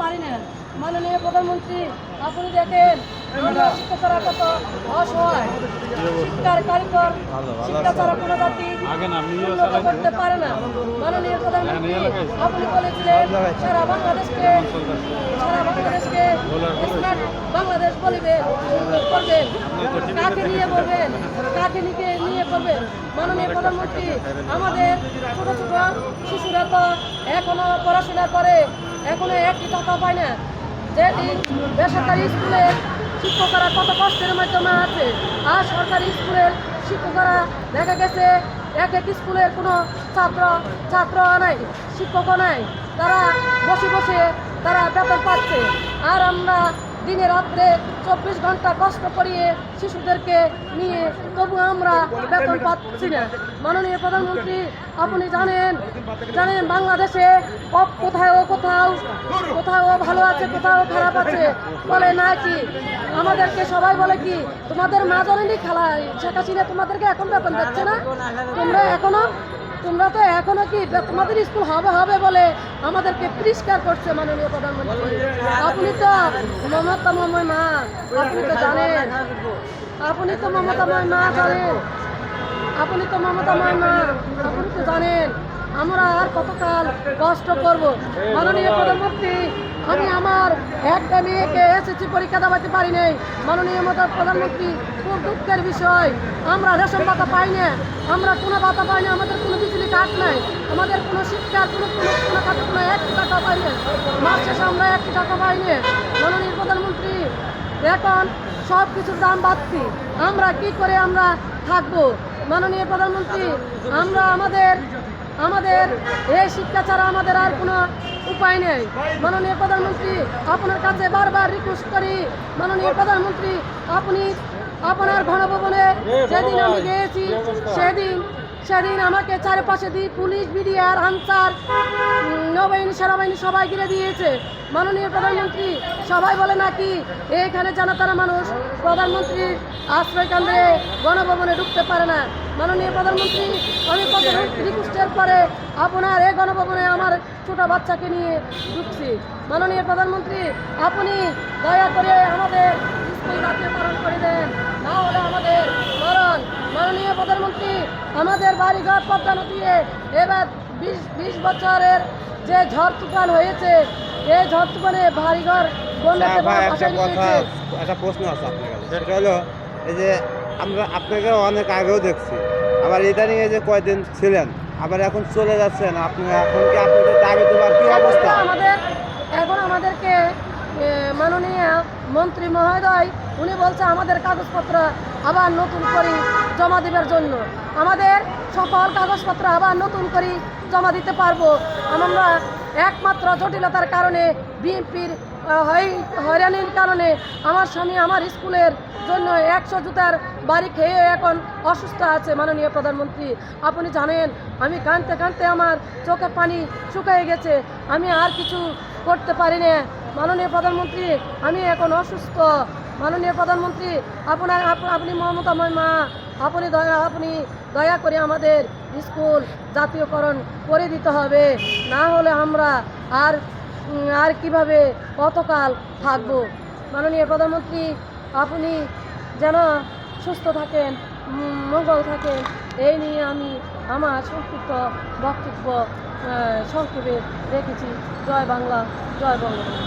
পারি না মাননীয় প্রধানমন্ত্রী আপনি দেখেন আমরা শিক্ষকরা কত অসহায় শিক্ষার কারিগর শিক্ষা ছাড়া কোনো জাতি উন্নত করতে পারে না। মাননীয় প্রধানমন্ত্রী আপনি বলেছিলেন সারা বাংলাদেশকে সারা বাংলাদেশকে স্মার্ট বাংলাদেশ বলিবেন করবেন কাকে নিয়ে বলবেন? কাকে নিয়ে নিয়ে করবেন? মাননীয় প্রধানমন্ত্রী আমাদের ছোট ছোট শিশুরা তো এখনও পড়াশোনা করে। এখনও একই টাকা পায় না। যেটি বেসরকারি স্কুলে শিক্ষকরা কত কষ্টের মাধ্যমে আছে, আর সরকারি স্কুলের শিক্ষকরা দেখা গেছে এক এক স্কুলের কোনো ছাত্র ছাত্র নাই, শিক্ষকও নাই। তারা বসে বসে তারা বেতন পাচ্ছে। আর আমরা দিনে রাত্রে চব্বিশ ঘণ্টা কষ্ট করিয়ে শিশুদেরকে নিয়ে তবু আমরা বেতন পাচ্ছি না। মাননীয় প্রধানমন্ত্রী, আপনি জানেন জানেন বাংলাদেশে কোথাও কোথাও কোথাও ভালো আছে, কোথাও খারাপ আছে, বলে না কি? আমাদেরকে সবাই বলে কি, তোমাদের মা খেলা শেখ হাসিনা তোমাদেরকে এখন বেতন দিচ্ছে না? তোমরা এখনও তোমরা তো এখনও কি তোমাদের স্কুল হবে হবে বলে আমাদেরকে পরিষ্কার করছে মাননীয় প্রধানমন্ত্রী? আপনি তো মমতাময় মা, আপনি তো জানেন। আপনি তো মমতাময় মা জানেন। আপনি তো মমতাময় মা, আপনি তো জানেন। আমরা আর কতকাল কষ্ট করব? মাননীয় প্রধানমন্ত্রী আমি আমার একটা মেয়েকে এসএসসি পরীক্ষা দেওয়াতে পারি নাই। মাননীয় মত- প্রধানমন্ত্রী, খুব দুঃখের বিষয়। আমরা রেশন পাতা পাই না। আমরা কোনো পাতা পাই না, আমাদের কোনো বিজলি কাঠ নাই। আমাদের কোনো শিক্ষার কোনো কোনো কোনো খাতে কোনো এক টাকা পাই না। মাস শেষে আমরা এক টাকা পাই না। মাননীয় প্রধানমন্ত্রী, এখন সব কিছুর দাম বাড়তি। আমরা কি করে আমরা থাকব? মাননীয় প্রধানমন্ত্রী, আমরা আমাদের আমাদের এই শিক্ষা ছাড়া আমাদের আর কোনো উপায় নেই। মাননীয় প্রধানমন্ত্রী, আপনার কাছে বারবার রিকোয়েস্ট করি, মাননীয় প্রধানমন্ত্রী, আপনি আপনার গণভবনে যেদিন আমি গিয়েছি, সেদিন সেদিন আমাকে চারপাশে দিয়ে পুলিশ, বিডিআর, আনসার, নৌবাহিনী, সেনাবাহিনী সবাই ঘিরে দিয়েছে। মাননীয় প্রধানমন্ত্রী, সবাই বলে নাকি এখানে জানা তারা মানুষ প্রধানমন্ত্রীর আশ্রয় কেন্দ্রে গণভবনে ঢুকতে পারে না। মাননীয় প্রধানমন্ত্রী, আমি কত রিকোয়েস্টের পরে আপনার এই গণভবনে আমার ছোট বাচ্চাকে নিয়ে ঢুকছি। মাননীয় প্রধানমন্ত্রী, আপনি দয়া করে আমাদের স্কুল জাতীয়করণ করে দেন। না হলে আমাদের মরণ। মাননীয় প্রধানমন্ত্রী আমাদের বাড়িঘর পদ্মানো দিয়ে এবার বিশ বিশ বছরের যে ঝড় তুফান হয়েছে এই ঝড় তুফানে বাড়িঘর একটা কথা একটা প্রশ্ন আছে আপনার কাছে। সেটা হলো এই যে আমরা আপনাকে অনেক আগেও দেখছি আবার ইদানিং এই যে কয়দিন ছিলেন আবার এখন চলে যাচ্ছেন আপনি এখন কি আপনাদের দাবি দেওয়ার কি অবস্থা? আমাদের এখন আমাদেরকে মাননীয় মন্ত্রী মহোদয়, উনি বলছে আমাদের কাগজপত্র আবার নতুন করে জমা দেবার জন্য। আমাদের সকল কাগজপত্র আবার নতুন করে জমা দিতে পারব। আমরা একমাত্র জটিলতার কারণে, বিএনপির হয়রানির কারণে আমার স্বামী আমার স্কুলের জন্য একশো জুতার বাড়ি খেয়ে এখন অসুস্থ আছে, মাননীয় প্রধানমন্ত্রী। আপনি জানেন, আমি কাঁদতে কাঁদতে আমার চোখে পানি শুকিয়ে গেছে। আমি আর কিছু করতে পারি না। মাননীয় প্রধানমন্ত্রী, আমি এখন অসুস্থ। মাননীয় প্রধানমন্ত্রী, আপনার, আপ- আপনি মমতাময় মা, আপনি দয়া আপনি দয়া করে আমাদের স্কুল জাতীয়করণ করে দিতে হবে। না হলে আমরা আর আর কীভাবে কতকাল থাকব? মাননীয় প্রধানমন্ত্রী, আপনি যেন সুস্থ থাকেন। উম, মঙ্গল থাকেন এই নিয়ে আমি আমার সংক্ষিপ্ত বক্তব্য সংক্ষেপে রেখেছি। জয় বাংলা জয় বঙ্গবন্ধু।